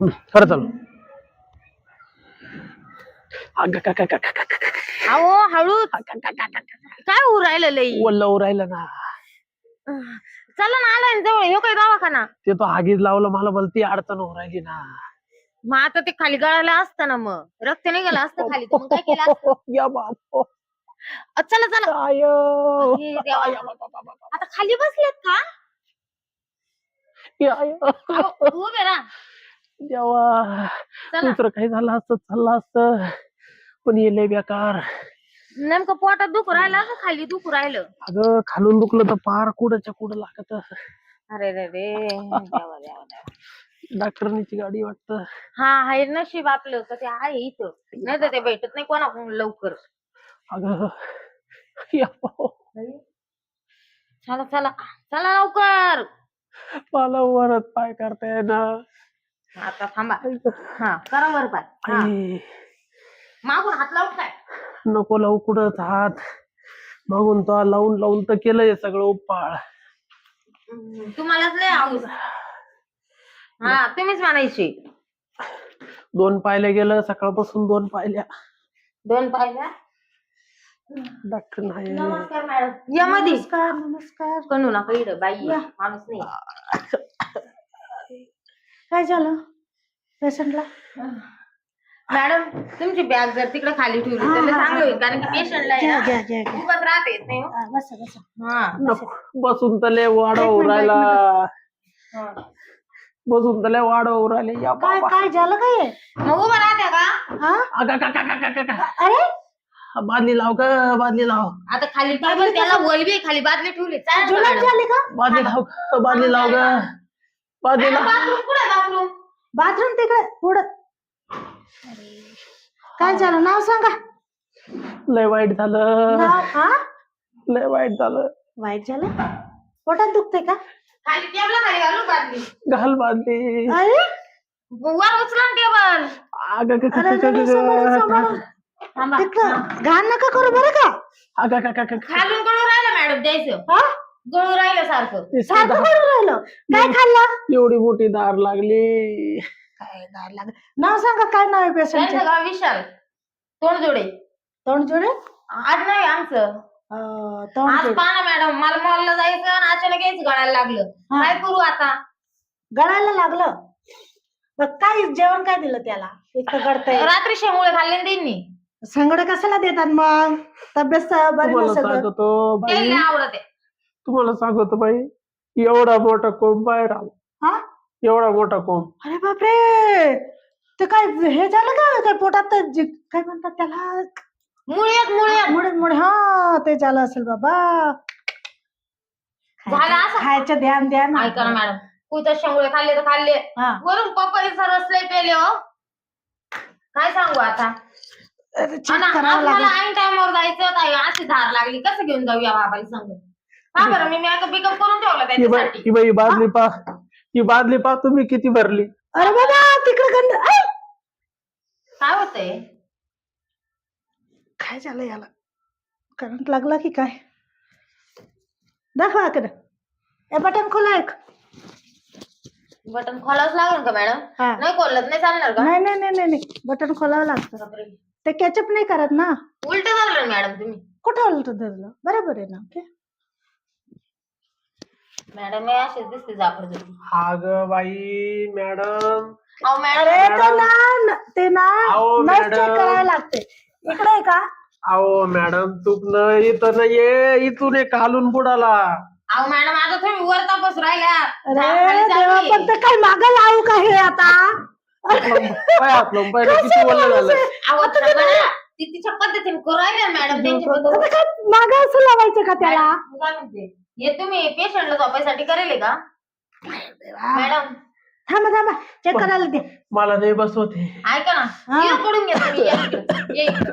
खरं चालू अगं, का- का- का- का- का- का- का- अहो हळू काय होऊ राहिलं लई? वल्ल राहिलं ना. चला ना आलाय ना जवळ. ह्यो काय दवाखाना? ते तो आगीच लावलं मला मला ती अडचण होऊ राहिली ना. मग आता ते खाली गळालं असतं ना मग. रक्त निघालं असतं खाली तर मग काय केलं असतं? या बाप अ, चला चला. आयो अरे देवा. आता खाली बसलेत का? या, या. अहो, उभे राहा. देवा चला. दुसरं काही झालं असतं चाललं असतं पण येले बेकार. नेमकं पोटात दुखू राहिलं का खाली दुखू राहिलं? अगं खालून दुखलं तर पार कुठच्या कुठं लागत. अरे रे रे देवा, देवा, देवा. डॉक्टरनीची गाडी वाटत. हा हाय नशीब आपलं का ते आहे इथं. नाही तर ते भेटत नाही कोणाकडून लवकर. अगं. चला चला चला लवकर. मला वरत पाय करता येणार आता थांबा. हा करा वर पाय हा. आई, मागून हात लावून काय नको लावू कुठंच हात. मागून तो लावून लावून तर केलंय सगळं उपाळ. तुम्हालाच लय आऊस हा तुम्हीच म्हणायची. दोन पायल्या गेलं सकाळपासून दोन पायल्या. दोन पाहिल्या डॉक्टर नाही. नमस्कार मॅडम. या मध्ये नमस्कार नमस्कार. कणू नका इकडं बाई. माणूस नाही. काय झालं? पेशंटला? मॅडम तुमची बॅग जर तिकडे खाली ठेवली तर लय चांगलं होईल कारण की पेशंटला घ्या घ्या घ्या घ्या. खूपच राहत येत नाही हो. हा, बसा बसा. हा. नको, बसून तले वाढव राहिला हा. बसून तले वाढव राहिले. या काय बाबा. काय झालं काय? मग उभं राहत्या का? हा? अगं, का- का- का- का- का- का. अरे? बादली लाव का बादली लाव. आता खाली टेबल त्याला वळवी खाली बादली ठेवली. चालेल का जुलाब मॅडम? झाली का? बादली लाव का बादली लाव का लाव बाथरूम कुठे बाथरूम? बाथरूम तिकडे पुढं. काय झालं? नाव सांगा. लय वाईट झालं. नाव हा? लय वाईट झालं. वाईट झालं? पोटात दुखते का? खाली टेबल खाली घालू बादली घाल बादली अरे? वर उचला टेबल. अगं, क- क- अरे क- जरा क- सांभाळून, क- सांभाळून. थांबा. तिकडं घाण नका करू बरं का? अगं, क- क- क- क- खालून गळू राहिलं मॅडम द्यायचं. हा? गळू राहिलं सारखं. ते सारखं करून राहिलं. काय खाल्लं? एवढी मोठी दार लागली. काय दार लागलं? नाव सांगा काय नाव आहे त्यांचं पेशंटचं गाव विशाल. तोंडजोडे. तोंड जोडे आज नाही आमचं. अं, आज पाहा मॅडम मला मॉलला जायचं आणि अचानक यायचं गळायला लागलं. हा. काय करू आता? गळायला लागलं. मग काय जेवण काय दिलं त्याला? इतकं गळतंय. रात्री शेंगुळे खाल्ले ना त्यांनी. संगड कशाला देतात मग? तब्येत स- बरी तुम्हाला नसेल तर. सांगतो ते बाई. लय आवडत. आहे तुम्हाला सांगतो बाई एवढा मोठा कोंब बाहेर आला. हा? एवढा मोठा कोंब. अरे बापरे! ते काय हे झालं का? काय पोटात तर जे- काय म्हणतात त्याला? मुळ्यात मुळ्यात मुळे मुळे. हा ते झालं असेल बाबा. झालं असं? खायचं ध्यान ध्यान. ऐका ना मॅडम. कुठं शेंगुळे खाल्ले तर खाल्ले. हा. वरून पपईचा रस लय पेले हो. काय सांगू आता? अरे, check आणि करावं आज मला लागेल. ऐन टायमावर जायचं ताई अशी धार लागली. कसं घेऊन जाऊया बाबाला सांगून? हा बरं मी मेकअप बिकअप करून ठेवला ही बाई त्याच्यासाठी. ही बाई बादली पा बादली पा तुम्ही किती भरली? अरे बाबा तिकडे गंध ऐ! काय होतंय? काय झालं याला? करंट लागला की काय? दाखवा ए बटन खोला एक. बटन खोलावंच लागेल का मॅडम? हा. नाही खोलत नाही चालणार का? नाही नाही नाही नाही नाही. बटन खोलावं लागतं. बापरे. ते कॅचअप नाही करत ना? उलट झालं मॅडम तुम्ही. कुठं आलं धरलं? बरोबर आहे ना ओके मॅडम अशीच दिसते जाफर ग बाई मॅडम. अहो मॅडम. अरे ते ना न- ते ना अहो, नस चेक मॅडम. करायला लागते. इकडे आहे का? अहो मॅडम चुकलं इथं नाही ये इथून एक खालून बुडाला. अहो मॅडम आता तुम्ही वर तपास राहिल्या अरे देवा. पण ते काय मागं लावू का हे आता? पाय हातलं पाय किती वल्ल झालं. अहो थांबा ना. ती तिच्या पद्धतीने करू राहिल्या मॅडम मागं असं लावायचं का त्याला? मॅडम, काय म्हणते? हे तुम्ही पेशंटला झोपायसाठी करेल का? मॅडम. थांबा थांबा. चेक करायला दे. मला नाही बसवते ऐका ना. हा. ये पडून घ्या तुम्ही. या. इकडं. ये. इकडं.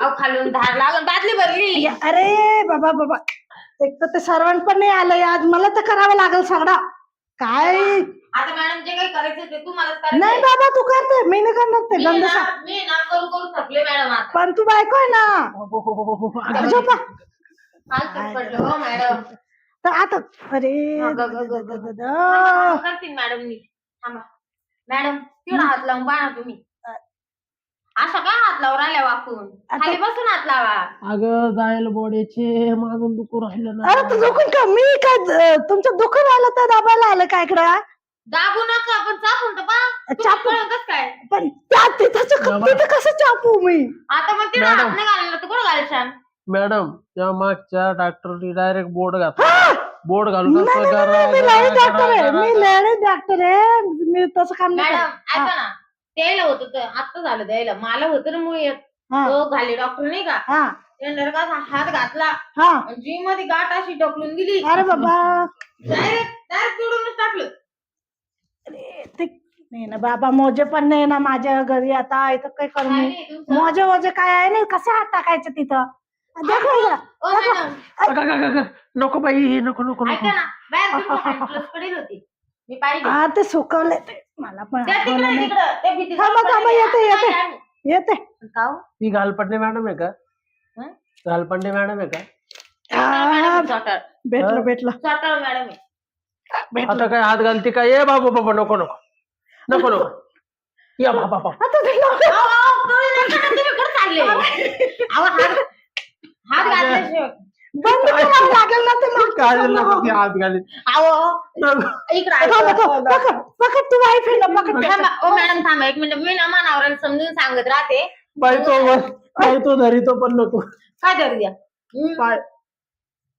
अहो खालून धार लागून बादली भरली. या- अरे बाबा बाबा. एक तर ते सर्वंट पण नाही आलंय. आज मला तर करावं लागेल सगळं. काय? आता मॅडम जे काही करायचं ते तुम्हालाच नाही बाबा तू करते. मी नाही करणार ते. मी गंध ना सा- मी ना करू करू थकले मॅडम आता. पण तू बायको आहे ना. अगं, झोपा. पडलं हो मॅडम. तर आता अरे द- द- द- द- करतील मॅडम मी थांबा. मॅडम तिकडे हात लावून पहा ना तुम्ही. असा काय हात लावून राहिल्या वाकून? आता- खाली बसून हात लावा. अगं जायला बोड्याचे मागून दुखू राहिलं अरे तू ना दुखून का? मी काय तुमचं दुखून आलं तर दाबायला आलं काय इकडं? दाबू नका पण चापून तर पहा. चापू कस काय? पण त्या तिथं कसं चापू मी? आता मग तिला. हात नाही घालणार तर कुठं घालशान? मॅडम त्या मागच्या डॉक्टरनी डायरेक्ट बोर्ड घातला! बोर्ड घालून नाही, असं नाही, गरा- नाही, मी गरा- लेडी गरा- डॉक्टर आहे. गरा- मी लेडी डॉक्टर आहे. मी तसं काम नाही मॅडम करत. ऐका ना. द्यायला होतं तर आता झालं द्यायला. मला होतं ना मुळे हा, तो घाले डॉक्टर नाही का? हा, त्यानं का हात घातला. हा. जी मध्ये गाठ अशी ढकलून गेली अरे बाबा. डायरेक्ट डायरेक्ट जोडूनच टाकलं. अरे, ते नाही ना बाबा मोजे पण नाही ना माझ्या घरी. आता इथं काय करू काय मी नाही तुमचं? मोजे वोजे काय आहे ना कसे हात टाकायचे तिथं? दाखव जरा. ओ मॅडम. अगं, अगं, अगं, नको बाई नको नको नको. ऐका ना बाहेर hand पडेल होती. मी पाहिजे हा ते सुकवले ते. मला पण त्या आठवलं तिकडे नाही. तिकडं. त्या भीतीत थांबा, थांबा, पडलेली. येते, आहे. येते. आहे? येते. का हो? ही घालपंडे मॅडम आहे का? हं? घालपंडे मॅडम आहे का? हा, मॅडम भेटलं हा? भेटलं. मॅडम आहे. भेटलं. आता काय हात घालते का ये बाबा बाबा नको नको. नको नको. या बाबा बाबा. आता ते लोक- अहो, अहो, कळलं नाही का तुम्ही कुठं चालले. अहो, हात हात घातल्याशिवाय. बंद करावं लागेल ना ते. नको ती हात घाली अहो नको. इकडे थांब, ऐका. थांब, पकड पकड तू वाईफ आहे ना पकड थांबा ओ मॅडम थांबा एक मिनिट. मी ना मानावर समजून सांगत राहते. बाई तो बाई तो धरी तो पण नको. काय धरू द्या?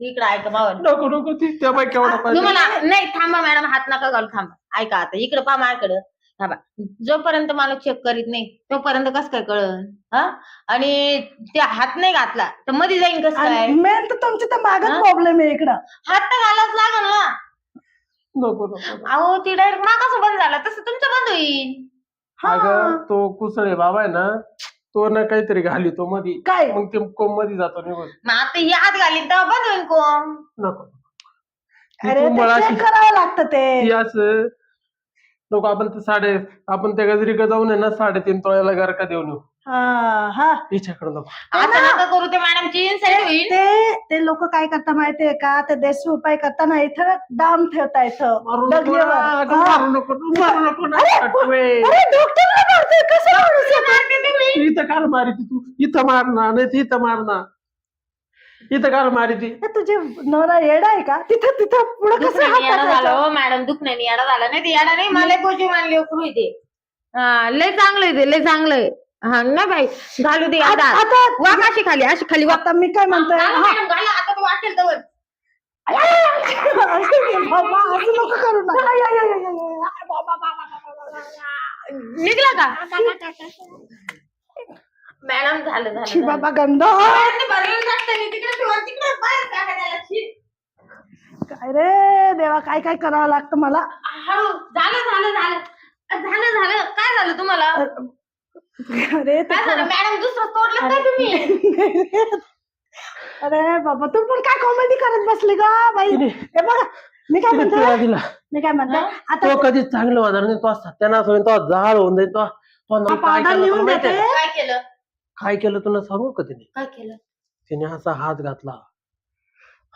इकडे ऐका बाबा. नको नको ती त्या बाई केवढा तुम्हाला नाही थांबा मॅडम हात नका घालू थांबा. ऐका आता इकडे पा माझ्याकडं. थांबा. जोपर्यंत मला चेक करीत नाही तोपर्यंत कस काय कळन? हा? आणि ते हात नाही घातला तर मध्ये जाईन कस काय? मेन तर तुमच्या तर मागच हा? प्रॉब्लेम आहे इकडं. हात तर घालाच लागल ना. नको नको अहो ती डायरेक्ट मा कसं बंद झाला तसं तुमचं बंद होईल हा. अगं तो कुसळे बाबा आहे ना तो ना काहीतरी घाली तो मधी. काय? मग ते कोममध्ये जातो निघून. मग आता ही हात घालीन तेव्हा बंद होईल कोण नको. ती अरे कुंबळ ते अशी करावं लागतं ते. ती असं नको आपण ते साडे आपण त्या गजरी जाऊन आहे ना साडेतीन तोळ्याला गारका देऊन येऊ. हा हा. हिच्याकडे नको. असं नका करू ते मॅडमची इन्सल्ट होईल. ते ते लोक काय करता माहितीये का? ते देशी उपाय करताना इथं डाम ठेवता इथं. मारू नको डगलीवर. ना, अगं, हा. मारू नको ना, मारू नको ना, अरे, आठवे. अरे डॉक्टरला मारतोय कसं माणूस आहे? इथं काल मारी ती. तू इथं मारना नाही तर इथं मारना इथं काल मारी ती हे तुझे नवरा येडा आहे का तिथं तिथं पुढे कसं दुखण्याने हात येडा झाला टाकायचा? हो मॅडम दुखण्याने येडा झाला नाही ते येडा नाही मला गोजी मानली उकरू ते हा, लय चांगलं ते लय चांगलं आहे हा नाही बाई घालू दे आता आता आता वाक अशी खाली अशी खाली वाक आता मी काय म्हणतोय घाला हा. मॅडम, घाला आता तो वाटेल बाबा, असं नको करू. निघला का मॅडम झालं झालं. बाबा गंध. बाहेरने भरलेलं जास्त नाही, तिकडे ठेवा, तिकडे बाहेर टाका त्याला, छी. काय रे देवा काय काय करावं लागतं मला? हळू झालं झालं झालं. झालं झालं. काय झालं तुम्हाला? अरे ते काय झालं? मॅडम दुसरं तोडलं काय तुम्ही? अरे बाबा तू पण काय कॉमेडी करत बसली का बाई? हे बघा मी काय म्हणते? दिला. मी काय म्हणते? आता तो कधीच चांगलं होणार नाही तो सत्यानाश होईल तो जाळ होऊन जाईल तो तो काय केलं लिहून तुला देते. का? काय केलं? काय केलं तुला सांगू का तिने? काय केलं? तिने असा हात घातला.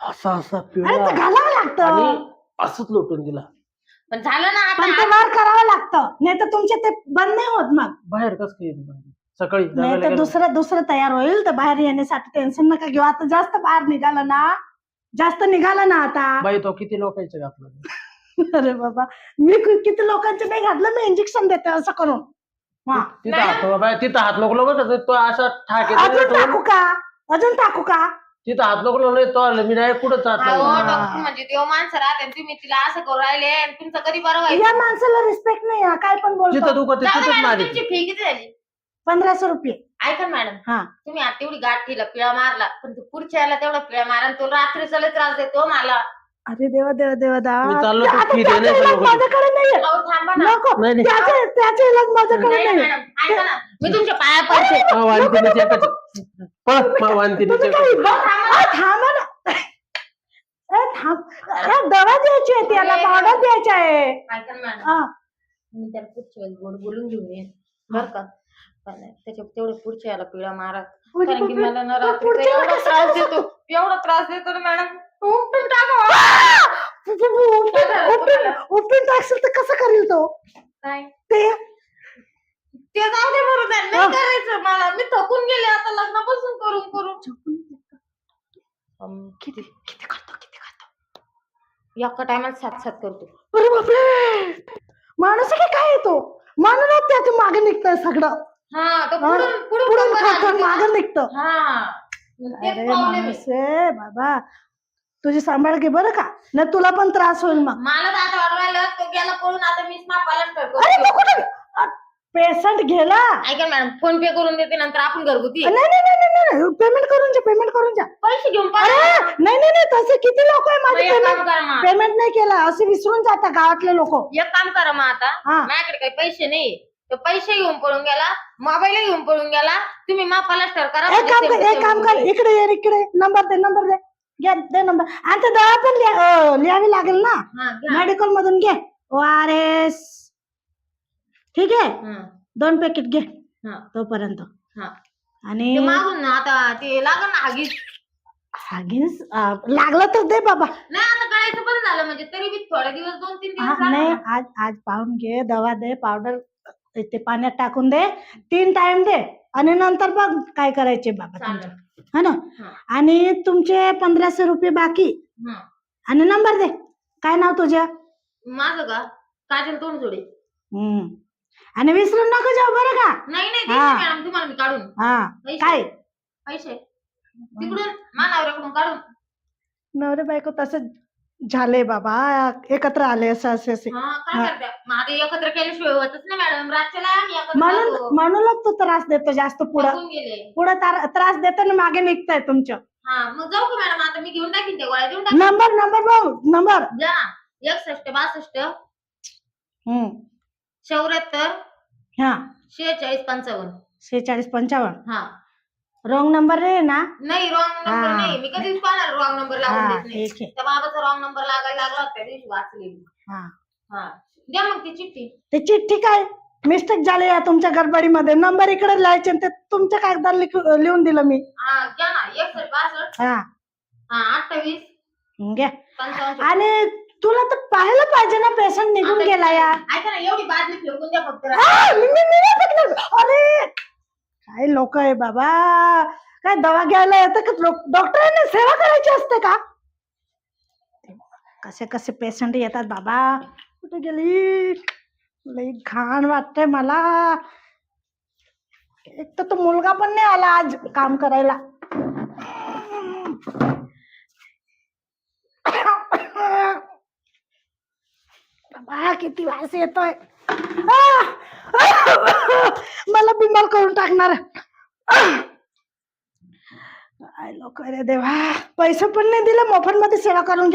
असा असा अरे पिळला ते घालावं आणि लागतं असंच लोटून दिला. पण झालं ना पण ते आता वर करावं लागतं. नाही तर तुमचे ते बंद नाही होत मग. बाहेर कस काय येईल? सकाळी नाही तर गेलो. दुसरं दुसरं तयार होईल तर बाहेर येण्यासाठी टेन्शन नका घेऊ. आता जास्त बाहेर निघालं ना जास्त निघालं ना आता. बाई तो किती लोकांचं घातलं? अरे बाबा मी कि- किती लोकांचे नाही घातलं मी इंजेक्शन देते असं करून. हा तिथं हात तिथं हात नको बघ तो असा ठाके अजून टाकू का? अजून टाकू का? तिथं हात नाही तो आलं मी नाही कुठं जात अहो नाही. डॉक्टर म्हणजे देव माणसं राहते आणि तुम्ही तिला असं करू राहिले आणि तुमचं कधी बरं या व्हायचं माणसाला रिस्पेक्ट नाही हा, काय पण जिथं बोलतो दुखत जाऊ दे तिथंच मॅडम, मारी तुमची फी किती झाली? पंधराशे रुपये. ऐका ना मॅडम हा. तुम्ही आता तेवढी गाठ ठेला पिळा मारला पण तू पुढच्या याला तेवढा पिळा मारा आणि तो रात्रीचा लय त्रास देतो मला. अरे देवा देवा देवा मी देवा चाललो तो आता फी त्याचा देण्याचं इलाज लोकं. माझ्याकडे नाहीये. अहो थांबा ना. नको. नाही नाही. त्याचे त्याचे इलाज माझ्याकडे नाही नाहीये. मॅडम ऐका ना. मी तुमच्या पाया पडते. तुम्ही अ, थांबा ना. दवा द्यायची आहे त्याला. पावडर द्यायची आहे. ऐका ना मॅडम. हा. मी त्याला पुढच्या वेळेस गोड बोलून घेऊन येईन. बरं का? पण त्याच्या तेवढे पुढच्या याला पिळा मारा. कारण की पुढे- मला ना पण रात्रीचा पुढच्या एवढा त्रास देतो. एवढा त्रास देतो ना मॅडम. उपटून टाका उपीन टाकशील तर कसं करेल तो? काय ते? ते जाऊ दे बरं नाही. करायचं मला. मी थकून गेले आता लग्नापासून करून करून. किती किती करतो किती करतो? एका टायमाला सात सात करतो. अरे बापरे! माणूस की काय येतो म्हणूनच त्याच्यामागे निघतंय सगळं. पुढून खातो. मागे निघतं. हा अरे. माणूस बाबा. तुझी सांभाळ घे बरं का. नाही तुला पण त्रास होईल मग. मला तर आता वाटवायला तो गेला पळून आता मीच पेशंट गेला. ऐका मॅडम फोन पे करून देते नंतर आपण घरगुती. नाही नाही नाही नाही, नाही पेमेंट करून जा पेमेंट करून जा पैसे घेऊन अरे. नाही नाही नाही तसे किती लोक आहे माझे पेमेंट. पेमेंट नाही केलं. असे विसरून जातात गावातले लोक. एक काम करा मग आता. माझ्याकडे काही पैसे नाही. तर पैसे घेऊन पळून गेला मोबाईल घेऊन पळून गेला तुम्ही मापाला स्टर करा एक काम कर एक काम कर इकडे ये इकडे नंबर दे नंबर दे. घे दे नंबर आणि ते दवा पण लिहा- अं, लिहावी लागेल ना? हा, घ्या. मेडिकल मधून घे. ओ आर एस ठीक आहे? हा, दोन पॅकेट घे. हा, तोपर्यंत. हा. आणि ते मागून ना आता ते लागल ना हागीच हागीस? अं, लागलं तर दे बाबा. नाही आता गळायचं पण झालं म्हणजे तरी बी थोडे दिवस दोन तीन हा, दिवस नाही लागले. आज आज पाहून घे दवा दे पावडर ते पाण्यात टाकून दे. तीन टाइम दे. आणि नंतर बघ काय करायचे बाबा चालेल. तुमचं हा ना? हा. आणि तुमचे पंधराशे रुपये बाकी. हा. आणि नंबर दे. काय नाव तुझं माझं का? काजल तोंड जोडे हम्म. आणि विसरून नको जाऊ बरं का? नाही नाही हा. देते मॅडम तुम्हाला मी काढून. हा. पैसे. काय? पैसे. तिकडून मानावऱ्याकडून काढून. नवरे बायको तसं झाले बाबा एकत्र आले असं असे असे. हा काय. करते? मग आता एकत्र केल्याशिवाय होतच नाही मॅडम. रातच्याला आम्ही एकत्र म्हणून. म्हणूनच तो त्रास देतो जास्त पुढं. थकून गेले. पुढं तार- त्रास देतो ना मागे निघताय तुमच्या हा मग जाऊ का मॅडम? आता मी घेऊन टाकीन त्या गोळ्या देऊन टाकीन. नंबर नंबर बघ नंबर. जा. एकसष्ट बासष्ट. हम्म. चौऱ्याहत्तर. हा. शेहेचाळीस पंचावन्न. शेहेचाळीस पंचावन्न. हा. रॉंग नंबर रे ना? नाही रॉंग नंबर हा. नाही. मी कधीच पाहणार रॉंग नंबर हा लागून देत नाही. ठीक आहे. त्या बाबाचा रॉंग नंबर लागायला लागला होता त्या दिवशी वाचलेली. हा. हा. द्या मग ती चिठ्ठी. ते चिठ्ठी काय? मिस्टेक झाली या तुमच्या गडबडीमध्ये. नंबर इकडे लिहायचे आणि ते तुमच्या कागदात लिख- लिहून दिलं मी. हा ना. हा. हा अठ्ठावीस. घ्या. पंचावन्न. आणि तुला तर पाहायला पाहिजे ना पेशंट निघून गेला या. ऐका ना एवढी बादली फेकून द्या फक्त. आ, मी- मी- मी नाही फेकणार. अरे! काय लोक आहे बाबा? काय दवा घ्यायला येतं का? डॉ- डॉक्टरांनी सेवा करायची असते का? कसे कसे पेशंट येतात बाबा? कुठे गेली? लई घाण वाटते मला. एक तर तो मुलगा पण नाही आला आज काम करायला. बाबा किती वास येतोय. मला बिमार करून टाकणार. काय लोक रे देवा. पैसे पण नाही दिले मोफत मध्ये सेवा करून